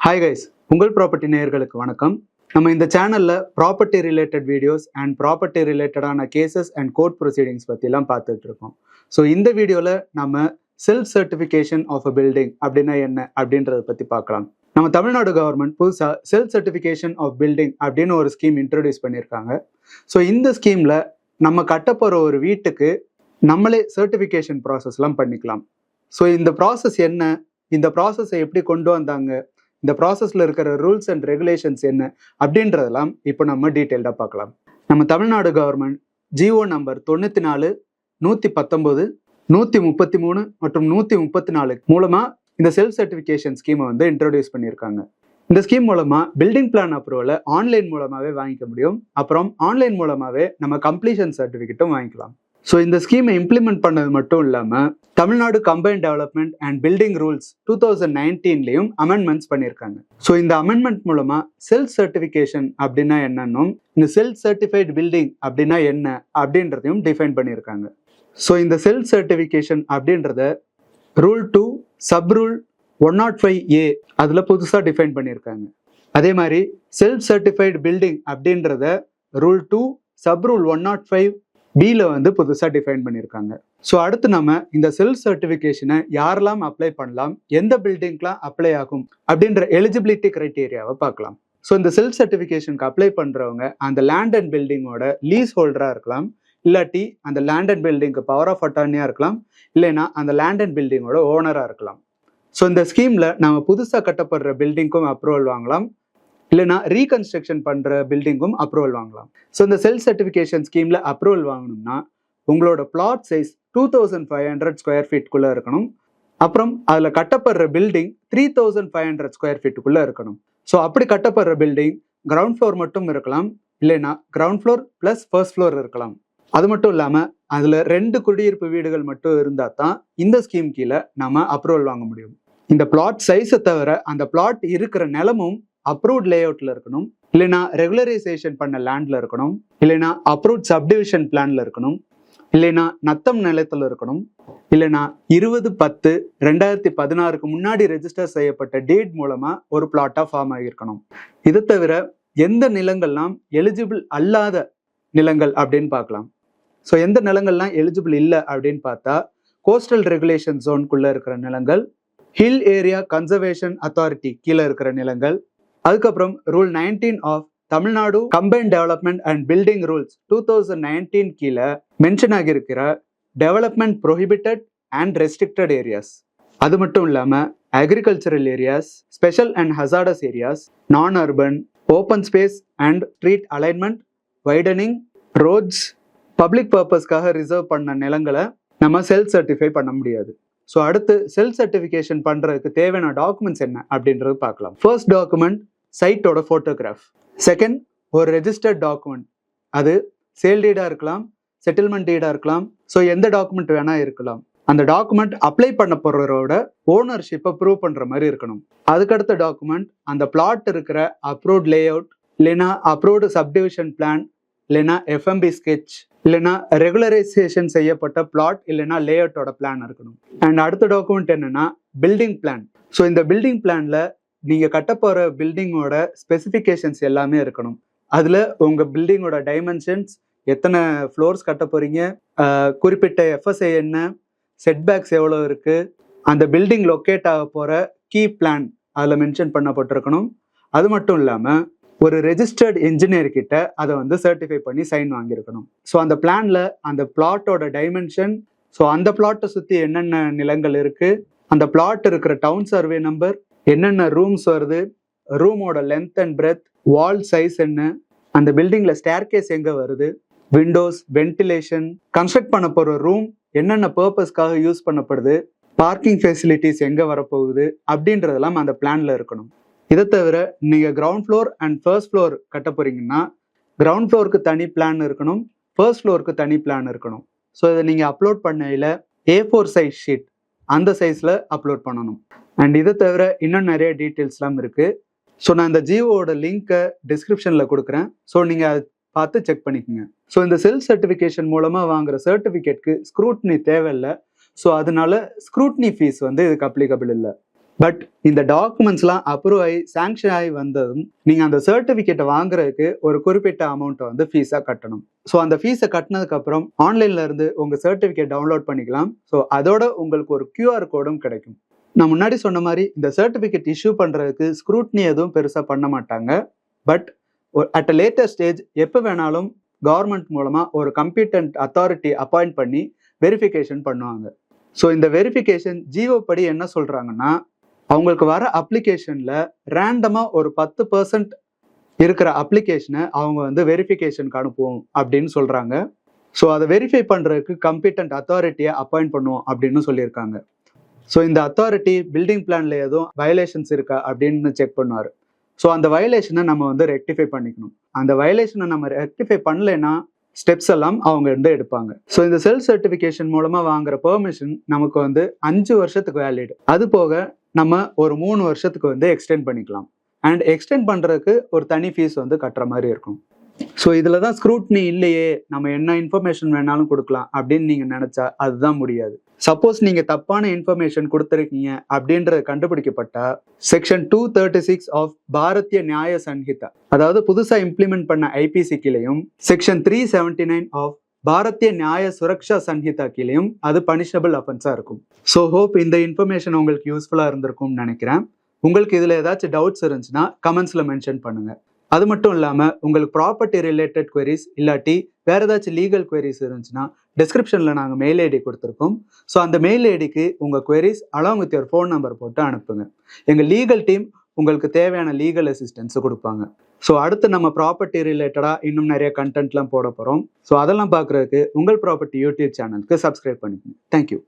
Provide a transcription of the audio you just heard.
Hi guys உங்கள் property நேயர்களுக்கு வணக்கம். நம்ம இந்த சேனலில் property related videos and property ரிலேட்டடான கேசஸ் அண்ட் கோர்ட் ப்ரொசீடிங்ஸ் பற்றிலாம் பார்த்துட்டு இருக்கோம். ஸோ இந்த வீடியோவில் நம்ம self certification of a building அப்படின்னா என்ன அப்படின்றத பற்றி பார்க்கலாம். நம்ம தமிழ்நாடு கவர்மெண்ட் புதுசாக செல்ஃப் சர்டிஃபிகேஷன் ஆஃப் பில்டிங் அப்படின்னு ஒரு ஸ்கீம் இன்ட்ரடியூஸ் பண்ணியிருக்காங்க. ஸோ இந்த ஸ்கீமில் நம்ம கட்டப்போகிற ஒரு வீட்டுக்கு நம்மளே சர்டிஃபிகேஷன் ப்ராசஸ்லாம் பண்ணிக்கலாம். ஸோ இந்த ப்ராசஸ் என்ன? இந்த ப்ராசஸை எப்படி கொண்டு வந்தாங்க? இந்த ப்ராசஸில் இருக்கிற ரூல்ஸ் அண்ட் ரெகுலேஷன்ஸ் என்ன? அப்படின்றதெல்லாம் இப்போ நம்ம டீட்டெயில்டாக பார்க்கலாம். நம்ம தமிழ்நாடு கவர்மெண்ட் ஜிஓ நம்பர் தொண்ணூற்றி நாலு நூற்றி பத்தொம்போது நூற்றி முப்பத்தி மூணு மற்றும் நூற்றி முப்பத்தி நாலு மூலமாக இந்த செல்ஃப் சர்டிஃபிகேஷன் ஸ்கீமை வந்து இன்ட்ரடியூஸ் பண்ணியிருக்காங்க. இந்த ஸ்கீம் மூலமாக பில்டிங் பிளான் அப்ரூவலை ஆன்லைன் மூலமாகவே வாங்கிக்க முடியும். அப்புறம் ஆன்லைன் மூலமாகவே நம்ம கம்ப்ளீஷன் சர்டிஃபிகேட்டும் வாங்கிக்கலாம். ஸோ இந்த ஸ்கீமை இம்ப்ளிமெண்ட் பண்ணது மட்டும் இல்லாமல் Tamil Nadu combine development and building rules two thousand நைன்டீன்லையும் amendments பண்ணியிருக்காங்க ஸோ இந்த அமெண்ட்மெண்ட் மூலமாக செல்ஃப் சர்டிஃபிகேஷன் அப்படின்னா என்னன்னும் இந்த செல்ஃப் சர்டிஃபைட் பில்டிங் அப்படின்னா என்ன அப்படின்றதையும் டிஃபைன் பண்ணியிருக்காங்க ஸோ இந்த செல்ஃப் சர்டிஃபிகேஷன் அப்படின்றத rule two sub rule one oh naught five A அதில் புதுசாக டிஃபைன் பண்ணியிருக்காங்க அதே மாதிரி செல்ஃப் சர்டிஃபைடு பில்டிங் அப்படின்றத rule two sub rule one naught five பியில் வந்து புதுசாக டிஃபைன் பண்ணியிருக்காங்க ஸோ அடுத்து நம்ம இந்த செல்ஃப் சர்டிஃபிகேஷனை யாரெல்லாம் அப்ளை பண்ணலாம் எந்த பில்டிங்க்கெலாம் அப்ளை ஆகும் அப்படின்ற எலிஜிபிலிட்டி க்ரைட்டீரியாவை பார்க்கலாம். ஸோ இந்த செல்ஃப் சர்டிஃபிகேஷனுக்கு அப்ளை பண்ணுறவங்க அந்த லேண்ட் அண்ட் பில்டிங்கோட லீஸ் ஹோல்டராக இருக்கலாம் இல்லாட்டி அந்த லேண்ட் அண்ட் பில்டிங்க்கு பவர் ஆஃப் அட்டார்னியாக இருக்கலாம் இல்லைன்னா அந்த லேண்ட் அண்ட் பில்டிங்கோட ஓனராக இருக்கலாம். ஸோ இந்த ஸ்கீமில் நம்ம புதுசாக கட்டப்படுற பில்டிங்க்கும் அப்ரூவல் வாங்கலாம். இல்லைனா ரீகன்ஸ்ட்ரக்ஷன் பண்ணுற பில்டிங்கும் அப்ரூவல் வாங்கலாம். ஸோ இந்த செல்ஃப் சர்டிஃபிகேஷன் ஸ்கீமில் அப்ரூவல் வாங்கணும்னா உங்களோட plot size two thousand five hundred square ஃபீட்குள்ளே இருக்கணும். அப்புறம் அதில் கட்டப்படுற building three thousand five hundred square ஃபீட்டுக்குள்ளே இருக்கணும். ஸோ அப்படி கட்டப்படுற பில்டிங் கிரவுண்ட் ஃப்ளோர் மட்டும் இருக்கலாம். இல்லைனா ground floor plus first floor இருக்கலாம். அது மட்டும் இல்லாமல் அதில் ரெண்டு குடியிருப்பு வீடுகள் மட்டும் இருந்தால் தான் இந்த ஸ்கீம் கீழே நம்ம அப்ரூவல் வாங்க முடியும். இந்த பிளாட் சைஸை தவிர அந்த பிளாட் இருக்கிற நிலமும் அப்ரூவ்ட் லேஅவுட்ல இருக்கணும். இல்லைனா ரெகுலரைசேஷன் பண்ண லேண்ட்ல இருக்கணும். இல்லைனா அப்ரூவ்ட் சப்டிவிஷன் பிளான்ல இருக்கணும். இல்லைனா நத்தம் நிலத்தில் இருக்கணும். இல்லைனா இருபது பத்து ரெண்டாயிரத்தி பதினாறுக்கு முன்னாடி ரெஜிஸ்டர் செய்யப்பட்ட டேட் மூலமா ஒரு பிளாட்டா ஃபார்ம் ஆகியிருக்கணும். இது தவிர எந்த நிலங்கள்லாம் எலிஜிபிள் அல்லாத நிலங்கள் அப்படின்னு பார்க்கலாம். ஸோ எந்த நிலங்கள்லாம் எலிஜிபிள் இல்லை அப்படின்னு பார்த்தா கோஸ்டல் ரெகுலேஷன் ஜோனுக்குள்ளே இருக்கிற நிலங்கள் ஹில் ஏரியா கன்சர்வேஷன் அத்தாரிட்டி கீழே இருக்கிற நிலங்கள் அதுக்கப்புறம் rule nineteen of Tamil Nadu combine development and building rules two thousand nineteen கீழே mention ஆகியிருக்கிற development prohibited and restricted areas அது மட்டும் இல்லாமல் agricultural areas special and hazardous areas non urban open space and street alignment widening roads public பர்பஸ்க்காக reserve பண்ண நிலங்களை நம்ம self certify பண்ண முடியாது. ஸோ அடுத்து செல்ஃப் சர்டிஃபிகேஷன் பண்ணுறதுக்கு தேவையான டாக்குமெண்ட்ஸ் என்ன அப்படின்றது பார்க்கலாம். ஃபர்ஸ்ட் டாக்குமெண்ட் சைட்டோட ஃபோட்டோகிராஃப் செகண்ட் ஒரு ரெஜிஸ்டர்ட் டாக்குமெண்ட் அது சேல் டீடாக இருக்கலாம் செட்டில்மெண்ட் டீடாக இருக்கலாம். ஸோ எந்த டாக்குமெண்ட் வேணால் இருக்கலாம். அந்த டாக்குமெண்ட் அப்ளை பண்ண போகிறவரோட ஓனர்ஷிப்பை ப்ரூவ் பண்ணுற மாதிரி இருக்கணும். அதுக்கடுத்த டாக்குமெண்ட் அந்த பிளாட் இருக்கிற அப்ரூவ்ட் லே அவுட் இல்லைனா அப்ரூவ்டு சப்டிவிஷன் பிளான் இல்லைனா எஃப்எம்பி ஸ்கெச் இல்லைனா ரெகுலரைசேஷன் செய்யப்பட்ட பிளாட் இல்லைனா லேஅவுட்டோட பிளான் இருக்கணும். அண்ட் அடுத்த டாக்குமெண்ட் என்னென்னா பில்டிங் பிளான் ஸோ இந்த பில்டிங் பிளானில் நீங்க கட்ட போற பில்டிங்கோட ஸ்பெசிஃபிகேஷன்ஸ் எல்லாமே இருக்கணும். அதுல உங்க பில்டிங்கோட டைமென்ஷன்ஸ் எத்தனை ஃப்ளோர்ஸ் கட்ட போறீங்க குறிப்பிட்ட எஃப்எஸ்ஐ என்ன செட்பேக்ஸ் எவ்வளோ இருக்கு அந்த பில்டிங் லொக்கேட் ஆக போற கீ பிளான் அதில் மென்ஷன் பண்ணப்பட்டிருக்கணும். அது மட்டும் இல்லாமல் ஒரு ரெஜிஸ்டர்ட் இன்ஜினியர் கிட்ட அதை வந்து சர்டிஃபை பண்ணி சைன் வாங்கியிருக்கணும். ஸோ அந்த பிளான்ல அந்த பிளாட்டோட டைமென்ஷன் ஸோ அந்த பிளாட்டை சுற்றி என்னென்ன நிலங்கள் இருக்கு அந்த பிளாட் இருக்கிற டவுன் சர்வே நம்பர் என்னென்ன ரூம்ஸ் வருது? ரூமோட length and breadth wall size என்ன? அந்த பில்டிங்கில் ஸ்டேர்கேஸ் எங்கே வருது? விண்டோஸ் வென்டிலேஷன் கன்ஸ்ட்ரக்ட் பண்ண போகிற ரூம் என்னென்ன பர்பஸ்க்காக யூஸ் பண்ணப்படுது? பார்க்கிங் ஃபெசிலிட்டிஸ் எங்கே வரப்போகுது? அப்படின்றதெல்லாம் அந்த பிளானில் இருக்கணும். இதை தவிர நீங்கள் ground floor and first floor கட்ட போகிறீங்கன்னா கிரவுண்ட் ஃப்ளோருக்கு தனி பிளான் இருக்கணும் ஃபர்ஸ்ட் ஃப்ளோருக்கு தனி பிளான் இருக்கணும். ஸோ இதை நீங்கள் அப்லோட் பண்ணையில் ஏ ஃபோர் சைஸ் ஷீட் அந்த சைஸில் அப்லோட் பண்ணணும். அண்ட் இதை தவிர இன்னும் நிறைய டீட்டெயில்ஸ்லாம் இருக்குது ஸோ நான் இந்த ஜியோவோட லிங்க்கை டிஸ்கிரிப்ஷனில் கொடுக்குறேன். ஸோ நீங்கள் அதை பார்த்து செக் பண்ணிக்கோங்க. ஸோ இந்த செல்ஃப் சர்டிஃபிகேஷன் மூலமாக வாங்குற சர்டிஃபிகேட்க்கு ஸ்க்ரூட்னி தேவையில்லை. ஸோ அதனால ஸ்க்ரூட்னி ஃபீஸ் வந்து இதுக்கு அப்ளிகபிள் இல்லை. பட் இந்த டாக்குமெண்ட்ஸ்லாம் அப்ரூவ் ஆகி சாங்ஷன் ஆகி வந்ததும் நீங்கள் அந்த சர்டிஃபிகேட்டை வாங்குறதுக்கு ஒரு குறிப்பிட்ட அமௌண்ட்டை வந்து ஃபீஸாக கட்டணும். ஸோ அந்த ஃபீஸை கட்டினதுக்கப்புறம் ஆன்லைன்ல இருந்து உங்கள் சர்டிஃபிகேட் டவுன்லோட் பண்ணிக்கலாம். ஸோ அதோட உங்களுக்கு ஒரு க்யூஆர் கோடும் கிடைக்கும். நான் முன்னாடி சொன்ன மாதிரி இந்த சர்டிஃபிகேட் இஷ்யூ பண்ணுறதுக்கு ஸ்க்ரூட்னி எதுவும் பெருசாக பண்ண மாட்டாங்க. But at a latest stage எப்போ வேணாலும் கவர்மெண்ட் மூலமாக ஒரு கம்பீட்டன்ட் அத்தாரிட்டி அப்பாயிண்ட் பண்ணி வெரிஃபிகேஷன் பண்ணுவாங்க. ஸோ இந்த வெரிஃபிகேஷன் ஜியோ படி என்ன சொல்கிறாங்கன்னா அவங்களுக்கு வர அப்ளிகேஷனில் ரேண்டமாக ஒரு பத்து பர்சன்ட் இருக்கிற அப்ளிகேஷனை அவங்க வந்து வெரிஃபிகேஷனுக்கு அனுப்புவோம் அப்படின்னு சொல்கிறாங்க ஸோ அதை வெரிஃபை பண்ணுறதுக்கு கம்பீட்டன்ட் அத்தாரிட்டியை அப்பாயிண்ட் பண்ணுவோம் அப்படின்னு சொல்லியிருக்காங்க. ஸோ இந்த அத்தாரிட்டி பில்டிங் பிளான்ல எதுவும் வயலேஷன்ஸ் இருக்கா அப்படின்னு செக் பண்ணுவார். ஸோ அந்த வயலேஷனை நம்ம வந்து ரெக்டிஃபை பண்ணிக்கணும். அந்த வயலேஷனை நம்ம ரெக்டிஃபை பண்ணலைன்னா ஸ்டெப்ஸ் எல்லாம் அவங்க வந்து எடுப்பாங்க. ஸோ இந்த செல்ஃப் சர்டிஃபிகேஷன் மூலமாக வாங்குற பெர்மிஷன் நமக்கு வந்து அஞ்சு வருஷத்துக்கு வேலிடு அது போக நம்ம ஒரு மூணு வருஷத்துக்கு வந்து எக்ஸ்டெண்ட் பண்ணிக்கலாம். அண்ட் எக்ஸ்டெண்ட் பண்ணுறதுக்கு ஒரு தனி ஃபீஸ் வந்து கட்டுற மாதிரி இருக்கும். ஸோ இதில் தான் ஸ்க்ரூட்னி இல்லையே நம்ம என்ன இன்ஃபர்மேஷன் வேணாலும் கொடுக்கலாம் அப்படின்னு நீங்கள் நினச்சா அதுதான் முடியாது. சப்போஸ் நீங்கள் தப்பான இன்ஃபர்மேஷன் கொடுத்துருக்கீங்க அப்படின்றது கண்டுபிடிக்கப்பட்டா section two thirty six of Bharatiya Nyaya Sanhita. அதாவது புதுசாக இம்ப்ளிமெண்ட் பண்ண ஐபிசி கீழையும் section three seventy nine of Bharatiya Nyaya Suraksha Sanhita கீழையும் அது பனிஷபிள் அஃபென்ஸாக இருக்கும். ஸோ ஹோப் இந்த இன்ஃபர்மேஷன் உங்களுக்கு யூஸ்ஃபுல்லாக இருந்திருக்கும்னு நினைக்கிறேன். உங்களுக்கு இதில் ஏதாச்சும் டவுட்ஸ் இருந்துச்சுன்னா கமெண்ட்ஸில் மென்ஷன் பண்ணுங்க. அது மட்டும் இல்லாமல் உங்களுக்கு ப்ராப்பர்ட்டி ரிலேட்டட் குவரிஸ் இல்லாட்டி வேற ஏதாச்சும் லீகல் குவரிஸ் இருந்துச்சுன்னா டிஸ்கிரிப்ஷனில் நாங்கள் மெயில் ஐடி கொடுத்துருக்கோம். ஸோ அந்த மெயில் ஐடிக்கு உங்கள் queries along with your phone number போட்டு அனுப்புங்க. எங்கள் லீகல் டீம் உங்களுக்கு தேவையான லீகல் அசிஸ்டன்ஸ் கொடுப்பாங்க. ஸோ அடுத்து நம்ம ப்ராப்பர்ட்டி ரிலேட்டடாக இன்னும் நிறைய கண்டென்ட்லாம் போட போகிறோம் ஸோ அதெல்லாம் பார்க்குறதுக்கு உங்கள் ப்ராப்பர்ட்டி யூடியூப் சேனலுக்கு சப்ஸ்கிரைப் பண்ணிக்கோங்க. Thank you